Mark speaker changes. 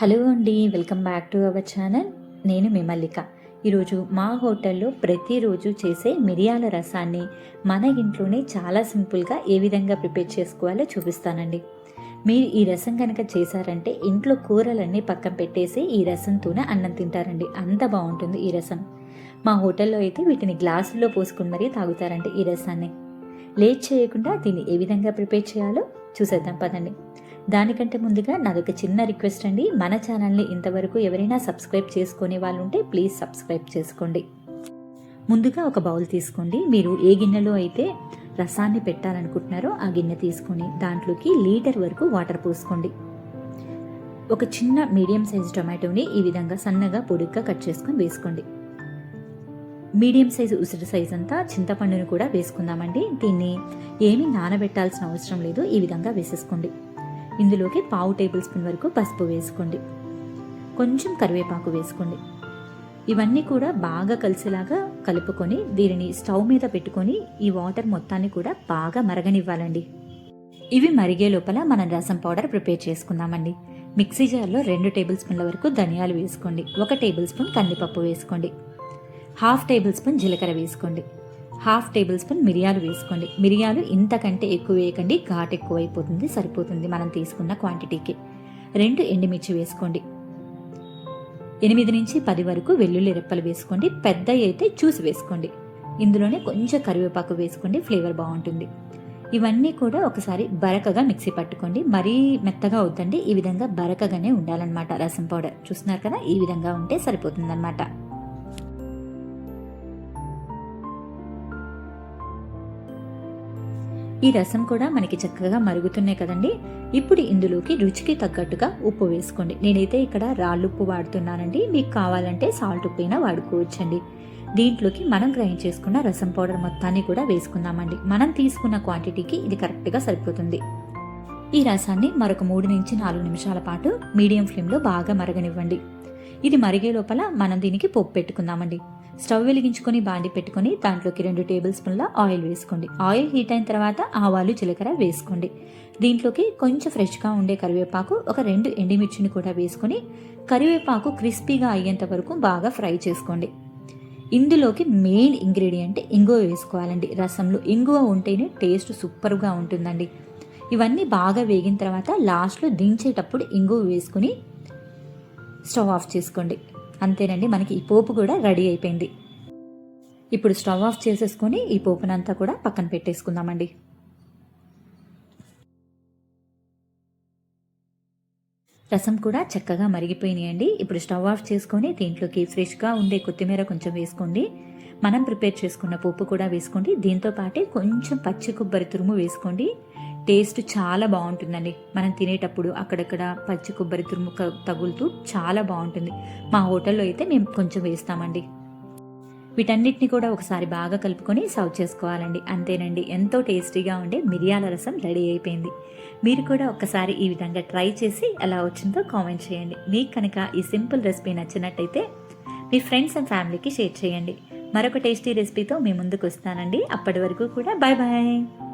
Speaker 1: Hello అండి welcome back to our channel. నేను మిమల్లిక ఈరోజు మా హోటల్లో ప్రతిరోజు చేసే మిరియాల రసాన్ని మన ఇంట్లోనే చాలా సింపుల్గా ఏ విధంగా ప్రిపేర్ చేసుకోవాలో చూపిస్తానండి. మీరు ఈ రసం కనుక చేశారంటే ఇంట్లో కూరలన్నీ పక్కన పెట్టేసి ఈ రసంతోనే అన్నం తింటారండి. అంత బాగుంటుంది ఈ రసం. మా హోటల్లో అయితే వీటిని గ్లాసుల్లో పోసుకుని మరీ తాగుతారండి ఈ రసాన్ని. లేట్ చేయకుండా దీన్ని ఏ విధంగా ప్రిపేర్ చేయాలో చూసేద్దాం పదండి. దానికంటే ముందుగా నాదొక చిన్న రిక్వెస్ట్ అండి. మన ఛానల్ని ఇంతవరకు ఎవరైనా సబ్స్క్రైబ్ చేసుకునే వాళ్ళు ఉంటే ప్లీజ్ సబ్స్క్రైబ్ చేసుకోండి. ముందుగా ఒక బౌల్ తీసుకోండి. మీరు ఏ గిన్నెలో అయితే రసాన్ని పెట్టాలనుకుంటున్నారో ఆ గిన్నె తీసుకొని దాంట్లోకి లీటర్ వరకు వాటర్ పోసుకోండి. ఒక చిన్న మీడియం సైజ్ టొమాటోని ఈ విధంగా సన్నగా పొడుగ్గా కట్ చేసుకొని వేసుకోండి. మీడియం సైజు ఉసిరి సైజ్ అంతా చింతపండును కూడా వేసుకుందామండి. దీన్ని ఏమీ నానబెట్టాల్సిన అవసరం లేదు. ఈ విధంగా వేసేసుకోండి. ఇందులోకి పావు టేబుల్ స్పూన్ వరకు పసుపు వేసుకోండి. కొంచెం కరివేపాకు వేసుకోండి. ఇవన్నీ కూడా బాగా కలిసేలాగా కలుపుకొని దీనిని స్టవ్ మీద పెట్టుకొని ఈ వాటర్ మొత్తాన్ని కూడా బాగా మరగనివ్వాలండి. ఇవి మరిగే లోపల మనం రసం పౌడర్ ప్రిపేర్ చేసుకుందామండి. మిక్సీ జార్లో రెండు టేబుల్ స్పూన్ల వరకు ధనియాలు వేసుకోండి. ఒక టేబుల్ స్పూన్ కందిపప్పు వేసుకోండి. హాఫ్ టేబుల్ స్పూన్ జీలకర్ర వేసుకోండి. హాఫ్ టేబుల్ స్పూన్ మిరియాలు వేసుకోండి. మిరియాలు ఇంతకంటే ఎక్కువ వేయకండి. ఘాట్ ఎక్కువ అయిపోతుంది సరిపోతుంది మనం తీసుకున్న క్వాంటిటీకి. రెండు ఎండుమిర్చి వేసుకోండి. ఎనిమిది నుంచి పది వరకు వెల్లుల్లి రెప్పలు వేసుకోండి. పెద్ద అయితే చూసి వేసుకోండి. ఇందులోనే కొంచెం కరివేపాకు వేసుకోండి. ఫ్లేవర్ బాగుంటుంది. ఇవన్నీ కూడా ఒకసారి బరకగా మిక్సీ పట్టుకోండి. మరీ మెత్తగా అవుతండి ఈ విధంగా బరకగానే ఉండాలన్నమాట రసం పౌడర్. చూస్తున్నారు కదా? ఈ విధంగా ఉంటే సరిపోతుందన్నమాట. ఈ రసం కూడా మనకి చక్కగా మరుగుతున్నాయి కదండి. ఇప్పుడు ఇందులోకి రుచికి తగ్గట్టుగా ఉప్పు వేసుకోండి. నేనైతే ఇక్కడ రాళ్ళుప్పు వాడుతున్నానండి. మీకు కావాలంటే సాల్ట్ ఉప్పు అయినా వాడుకోవచ్చండి. దీంట్లోకి మనం గ్రైండ్ చేసుకున్న రసం పౌడర్ మొత్తాన్ని కూడా వేసుకుందామండి. మనం తీసుకున్న క్వాంటిటీకి ఇది కరెక్ట్గా సరిపోతుంది. ఈ రసాన్ని మరొక మూడు నుంచి నాలుగు నిమిషాల పాటు మీడియం ఫ్లేమ్లో బాగా మరగనివ్వండి. ఇది మరిగే లోపల మనం దీనికి పోపు పెట్టుకుందామండి. స్టవ్ వెలిగించుకొని బాండి పెట్టుకొని దాంట్లోకి రెండు టేబుల్ స్పూన్ల ఆయిల్ వేసుకోండి. ఆయిల్ హీట్ అయిన తర్వాత ఆవాలు జీలకర్ర వేసుకోండి. దీంట్లోకి కొంచెం ఫ్రెష్గా ఉండే కరివేపాకు ఒక రెండు ఎండిమిర్చిని కూడా వేసుకొని కరివేపాకు క్రిస్పీగా అయ్యేంత వరకు బాగా ఫ్రై చేసుకోండి. ఇందులోకి మెయిన్ ఇంగ్రీడియంట్ ఇంగువ వేసుకోవాలండి. రసంలో ఇంగువ ఉంటేనే టేస్ట్ సూపర్గా ఉంటుందండి. ఇవన్నీ బాగా వేగిన తర్వాత లాస్ట్లో దించేటప్పుడు ఇంగువ వేసుకుని స్టవ్ ఆఫ్ చేసుకోండి. అంతేనండి మనకి ఈ పోపు కూడా రెడీ అయిపోయింది. ఇప్పుడు స్టవ్ ఆఫ్ చేసేసుకొని ఈ పోపునంతా కూడా పక్కన పెట్టేసుకుందామండి. రసం కూడా చక్కగా మరిగిపోయినాయండి. ఇప్పుడు స్టవ్ ఆఫ్ చేసుకొని దీంట్లోకి ఫ్రెష్గా ఉండే కొత్తిమీర కొంచెం వేసుకోండి. మనం ప్రిపేర్ చేసుకున్న పోపు కూడా వేసుకోండి. దీంతో పాటే కొంచెం పచ్చి కొబ్బరి తురుము వేసుకోండి. టేస్ట్ చాలా బాగుంటుందండి. మనం తినేటప్పుడు అక్కడక్కడ పచ్చి కొబ్బరి తురుము తగులుతూ చాలా బాగుంటుంది. మా హోటల్లో అయితే మేము కొంచెం వేస్తామండి. వీటన్నిటిని కూడా ఒకసారి బాగా కలుపుకొని సర్వ్ చేసుకోవాలండి. అంతేనండి ఎంతో టేస్టీగా ఉండే మిరియాల రసం రెడీ అయిపోయింది. మీరు కూడా ఒకసారి ఈ విధంగా ట్రై చేసి ఎలా వచ్చిందో కామెంట్ చేయండి. మీకు కనుక ఈ సింపుల్ రెసిపీ నచ్చినట్టయితే మీ ఫ్రెండ్స్ అండ్ ఫ్యామిలీకి షేర్ చేయండి. మరొక టేస్టీ రెసిపీతో మీ ముందుకు వస్తానండి. అప్పటి వరకు కూడా బాయ్ బాయ్